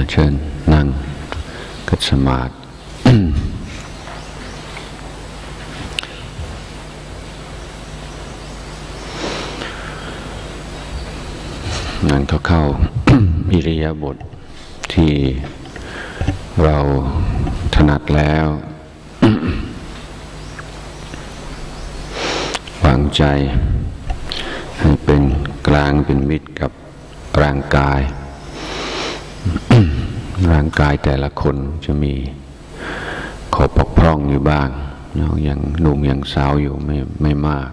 นะเชิญนั่งกัดสมาธินั่งเข้าเข้าอิริยาบถที่เราถนัดแล้ววางใจ ให้เป็นกลางเป็นมิตรกับร่างกาย ร่างกายแต่ละคนจะมีขอบกพร่องอยู่บ้างยังหนุ่มยังสาวอยู่ไม่ไม่มาก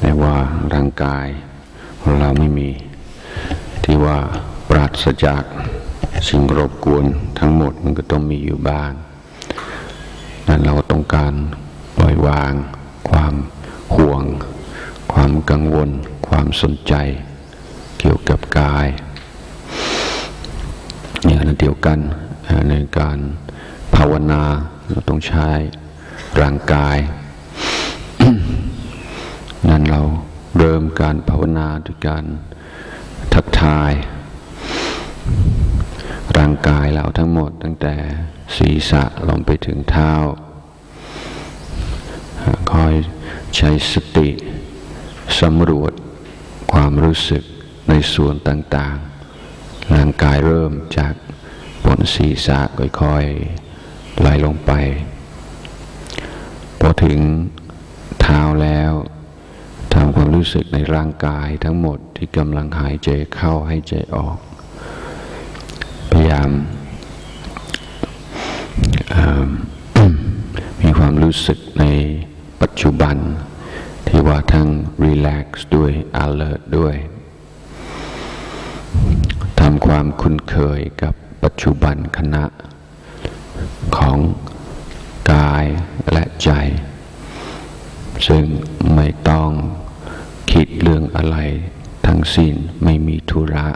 แต่ว่าร่างกายเราไม่มี ที่ว่าปราศจากสิ่งรบกวนทั้งหมดมันก็ต้องมีอยู่บ้างนั้นเราต้องการปล่อยวาง ความห่วง ความกังวล ความสนใจ เกี่ยวกับกาย อย่างนั้นเดียวกันในการภาวนาเราต้องใช้ร่างกาย นั้นเราเริ่มการภาวนาด้วยการทักทาย ร่างกายเราทั้งหมดตั้งแต่ศีรษะลงไปถึงเท้าคอยใช้สติสำรวจความรู้สึกในส่วนต่างๆ ร่างกายเริ่มจาก บนศีรษะค่อยๆไหลลงไป พอถึงเท้าแล้วทำความรู้สึกในร่างกายทั้งหมดที่กำลังหายใจเข้าให้ใจออก พยายามมีความรู้สึกในปัจจุบัน ที่ว่าทั้งรีแลกซ์ด้วย alert ด้วยทำความคุ้นเคยกับ ปัจจุบันขณะของกายและใจ ซึ่งไม่ต้องคิดเรื่องอะไรทั้งสิ้นไม่มีธุระ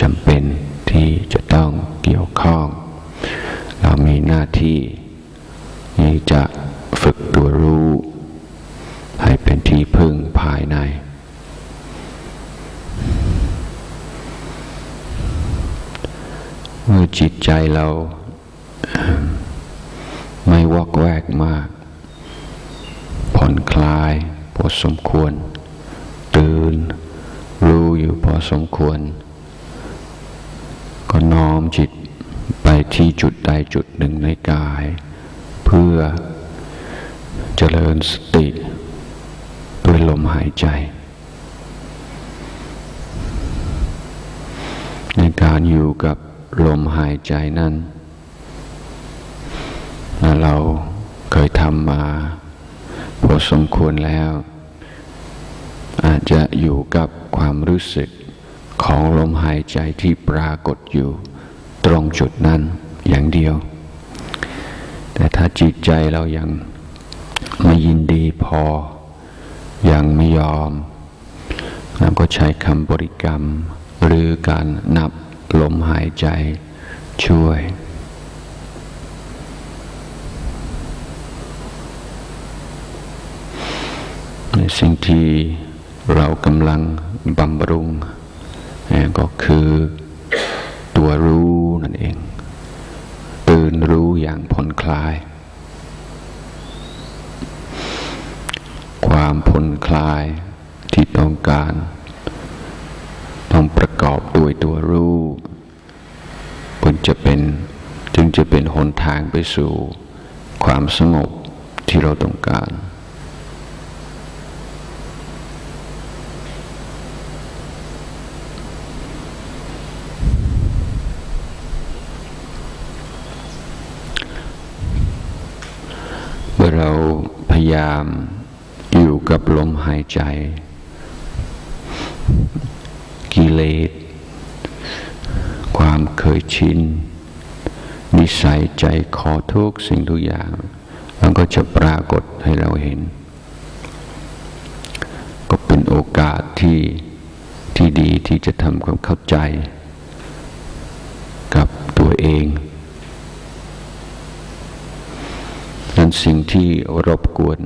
จำเป็นที่จะต้องเกี่ยวข้อง เรามีหน้าที่ที่จะฝึกตัวรู้ ให้เป็นที่พึ่งภายใน เมื่อ จิตใจเราไม่วอกแวกมาก ผ่อนคลายพอสมควร ตื่น รู้อยู่พอสมควร ก็น้อมจิตไปที่จุดใดจุดหนึ่งในกาย เพื่อเจริญสติด้วยลมหายใจ ในการอยู่กับ ลมหายใจนั้นเราเคยทำมาพอสมควรแล้ว อาจจะอยู่กับความรู้สึกของลมหายใจที่ปรากฏอยู่ ตรงจุดนั้นอย่างเดียว แต่ถ้าจิตใจเรายังไม่ยินดีพอ ยังไม่ยอมเราก็ใช้คำบริกรรม หรือการนับ ลมหายใจช่วย ในสิ่งที่เรากำลังบำรุง ก็คือตัวรู้นั่นเอง ตื่นรู้อย่างผ่อนคลาย ความผ่อนคลายที่ต้องการ ต้องประกอบด้วยตัวรู้จึงจะเป็นจึงจะเป็น หนทางไปสู่ความสงบที่เราต้องการ เมื่อเราพยายามอยู่กับลมหายใจ กิเลสความเคยชิน นิสัยใจขอทุกสิ่งทุกอย่าง มันก็จะปรากฏให้เราเห็น ก็เป็นโอกาสที่ที่ดีที่จะทำความเข้าใจ กับตัวเองนั้นสิ่งที่รบกวน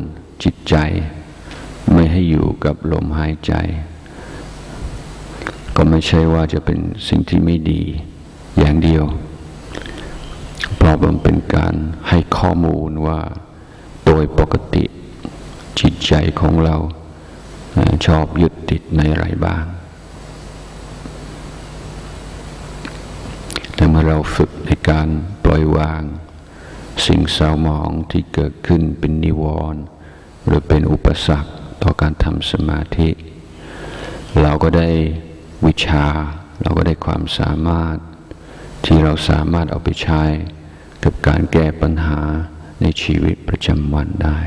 จิตใจ ไม่ให้อยู่กับลมหายใจ ก็ไม่ใช่ว่าจะเป็นสิ่งที่ไม่ดีอย่างเดียว เพรามันเป็นการให้ข้อมูลว่าโดยปกติจิตใจของเราชอบยึดติดในอะไรบ้างแต่เมื่อเราฝึกในการปล่อยวาง สิ่งเศร้าหมองที่เกิดขึ้นเป็นนิวรณ์หรือเป็นอุปสรรคต่อการทำสมาธิ เราก็ได้วิชา เราก็ได้ความสามารถที่เราสามารถเอาไปใช้ กับการแก้ปัญหาในชีวิตประจำวันได้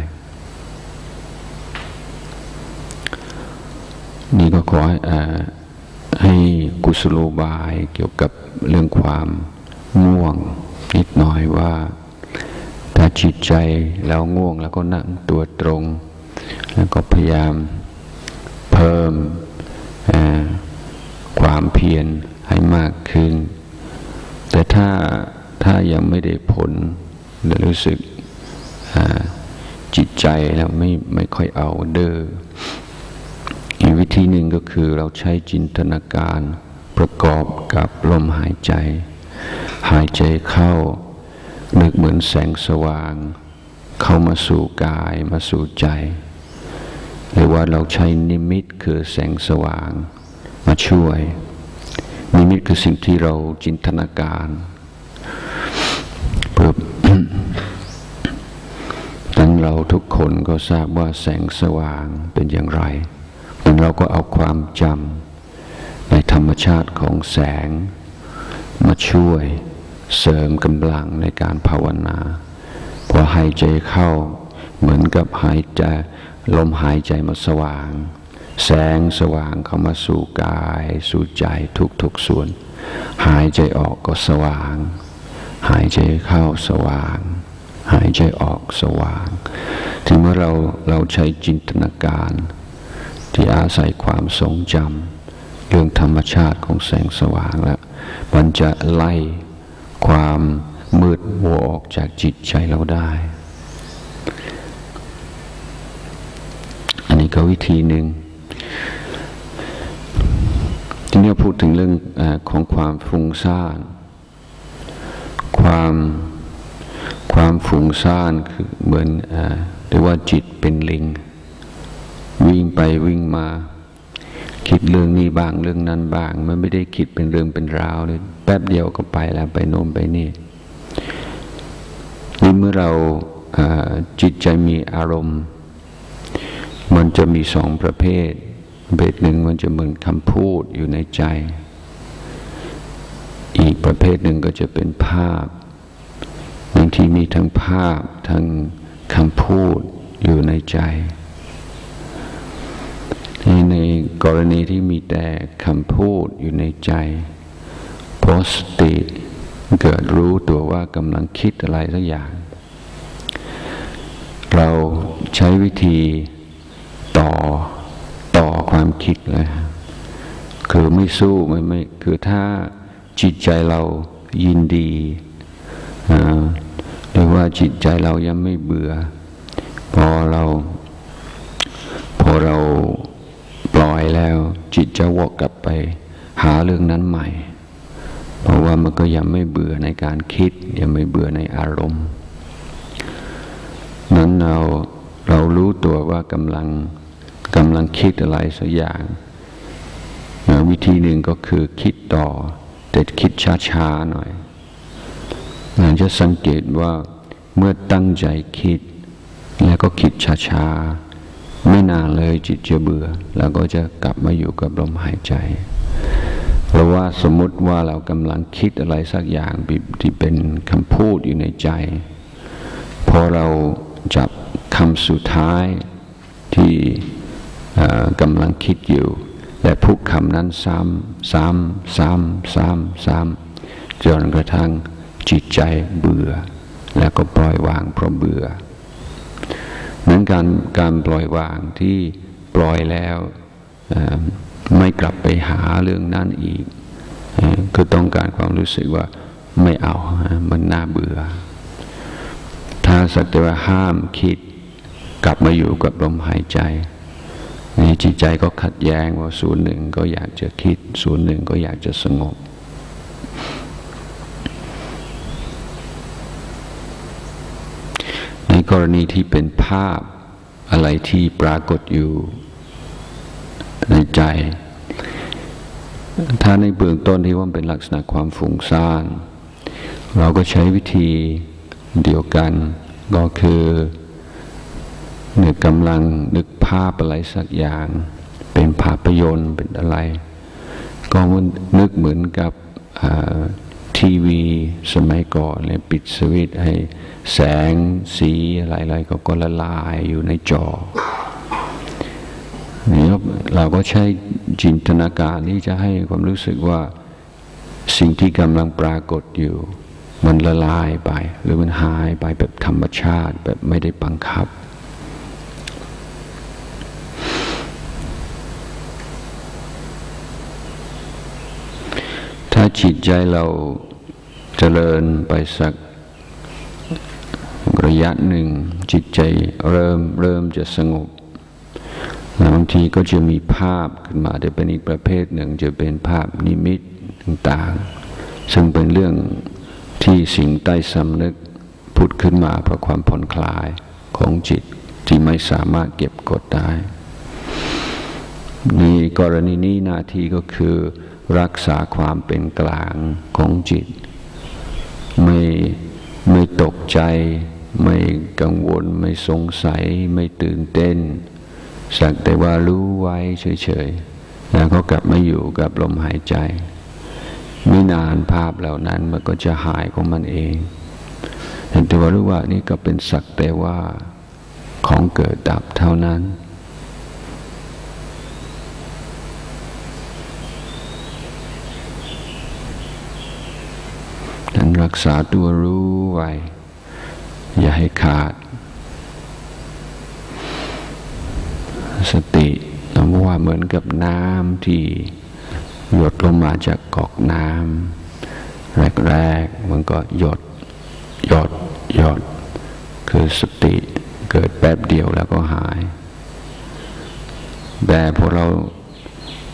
นี่ก็ขอให้กุศโลบายเกี่ยวกับเรื่องความง่วงนิดหน่อยว่า ถ้าจิตใจแล้วง่วงแล้วก็นั่งตัวตรง แล้วก็พยายามเพิ่มความเพียรให้มากขึ้น แต่ถ้า ถ้ายังไม่ได้ผลหรือรู้สึกจิตใจแล้วไม่ไม่ค่อยเอาเดอ้ออีกวิธีหนึ่งก็คือเราใช้จินตนาการประกอบกับลมหายใจ หายใจเข้านึกเหมือนแสงสว่าง เข้ามาสู่กายมาสู่ใจ หรือว่าเราใช้นิมิตคือแสงสว่างมาช่วย นิมิตคือสิ่งที่เราจินตนาการเพื่อทั้ง เราทุกคนก็ทราบว่าแสงสว่างเป็นอย่างไรแต่เราก็เอาความจำในธรรมชาติของแสง มาช่วยเสริมกำลังในการภาวนา พอหายใจเข้าเหมือนกับหายใจลมหายใจมาสว่าง แสงสว่างเข้ามาสู่กาย สู่ใจทุกๆส่วน หายใจออกก็สว่าง หายใจเข้าสว่าง หายใจออกสว่าง ถึงเมื่อเราเราใช้จินตนาการ ที่อาศัยความทรงจำเรื่องธรรมชาติของแสงสว่างแล้วมันจะไล่ความมืดมัวออกจากจิตใจเราได้ อันนี้ก็วิธีหนึ่งทีนี้พูดถึงเรื่องอของความฟุ้งซ่านความ ความฟุ้งซ่านคือเหมือนเรียกว่าจิตเป็นลิง วิ่งไปวิ่งมา คิดเรื่องนี้บ้างเรื่องนั้นบ้าง มันไม่ได้คิดเป็นเรื่องเป็นราวเลยแป๊บเดียวก็ไปแล้วไปโน้มไปนี่นี่เมื่อเราจิตใจมีอารมณ์ มันจะมีสองประเภทประเภทหนึ่งมันจะเหมือนคำพูดอยู่ในใจ อีกประเภทหนึ่งก็จะเป็นภาพ ที่มีทั้งภาพทั้งคำพูดอยู่ในใจในกรณีที่มีแต่คำพูดอยู่ในใจโพสติเกิดรู้ตัวว่ากำลังคิดอะไรสักอย่าง เราใช้วิธีต่อต่อความคิดเลยคือไม่สู้ไม่ไม่คือถ้าจิตใจเรายินดีอ่า จิตใจเรายังไม่เบื่อ พอเรา พอเราปล่อยแล้ว จิตจะวกกลับไป หาเรื่องนั้นใหม่ เพราะว่ามันก็ยังไม่เบื่อในการคิด ยังไม่เบื่อในอารมณ์ นั้นเราเรารู้ตัวว่ากำลังกำลังคิดอะไรสักอย่างวิธีหนึ่งก็คือคิดต่อ แต่คิดช้าๆหน่อยเราจะสังเกตว่า เมื่อตั้งใจคิด แล้วก็คิดช้าๆ ไม่นานเลยจิตจะเบื่อ แล้วก็จะกลับมาอยู่กับลมหายใจ เพราะว่าสมมติว่าเรากำลังคิดอะไรสักอย่างที่เป็นคำพูดอยู่ในใจ พอเราจับคำสุดท้ายที่กำลังคิดอยู่และพูดคำนั้นซ้ำซ้ำซ้ำซ้ำซ้ำจนกระทั่งจิตใจเบื่อ แล้วก็ปล่อยวางเพราะเบื่อเหมือนการการปล่อยวางที่ปล่อยแล้วไม่กลับไปหาเรื่องนั้นอีกคือต้องการความรู้สึกว่าไม่เอามันน่าเบื่อ ถ้าสักแต่ว่าห้ามคิดกลับมาอยู่กับลมหายใจนี่จิตใจก็ขัดแย้งว่าศูนย์หนึ่งก็อยากจะคิดศูนย์หนึ่งก็อยากจะสงบ กรณีที่เป็นภาพอะไรที่ปรากฏอยู่ในใจ ถ้าในเบื้องต้นที่ว่าเป็นลักษณะความฟุ้งซ่าน เราก็ใช้วิธีเดียวกัน ก็คือเนือกำลังนึกภาพอะไรสักอย่าง เป็นภาพยนตร์เป็นอะไร ก็นึกเหมือนกับทีวี สมัยก่อนเลยปิดสวิตให้แสงสีอะไรๆก็ก็ละลายอยู่ในจอนี่เราก็ใช้จินตนาการที่จะให้ความรู้สึกว่าสิ่งที่กำลังปรากฏอยู่ มันละลายไป หรือมันหายไปแบบธรรมชาติแบบไม่ได้บังคับถ้าจิตใจเรา เจริญไปสักระยะหนึ่งจิตใจเริ่มเริ่มจะสงบบางทีก็จะมีภาพขึ้นมาแต่เป็นอีกประเภทหนึ่ง จะเป็นภาพนิมิตต่างๆ ซึ่งเป็นเรื่องที่สิ่งใต้สำนึกพูดขึ้นมาเพราะความผ่อนคลายของจิตที่ไม่สามารถเก็บกดได้มีกรณีนี้หน้าที่ก็คือรักษาความเป็นกลางของจิต ไม่ไม่ตกใจ ไม่กังวล ไม่สงสัย ไม่ตื่นเต้น สักแต่ว่ารู้ไว้เฉยๆแล้วก็กลับมาอยู่กับลมหายใจ ไม่นานภาพเหล่านั้นมันก็จะหายของมันเองเห็นแต่ว่ารู้ว่านี่ก็เป็นสักแต่ว่าของเกิดดับเท่านั้น รักษาตัวรู้ไว้ อย่าให้ขาด สติเราว่าเหมือนกับน้ำที่หยดลงมาจากกอกน้ำแรกๆมันก็หยดหยดหยด คือสติเกิดแป๊บเดียวแล้วก็หาย แต่พอเรา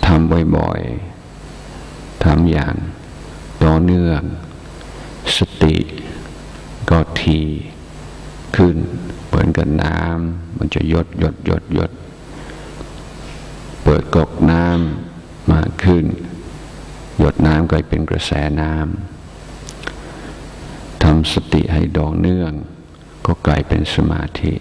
ทำบ่อยๆทำอย่างต่อเนื่อง สติก็ทีขึ้นเหมือนกับน้ำมันจะหยดหยดหยดหยดเปิดกอกน้ำมาขึ้น หยดน้ำกลายเป็นกระแสน้ำทำสติให้ดองเนื่อง ก็กลายเป็นสมาธิ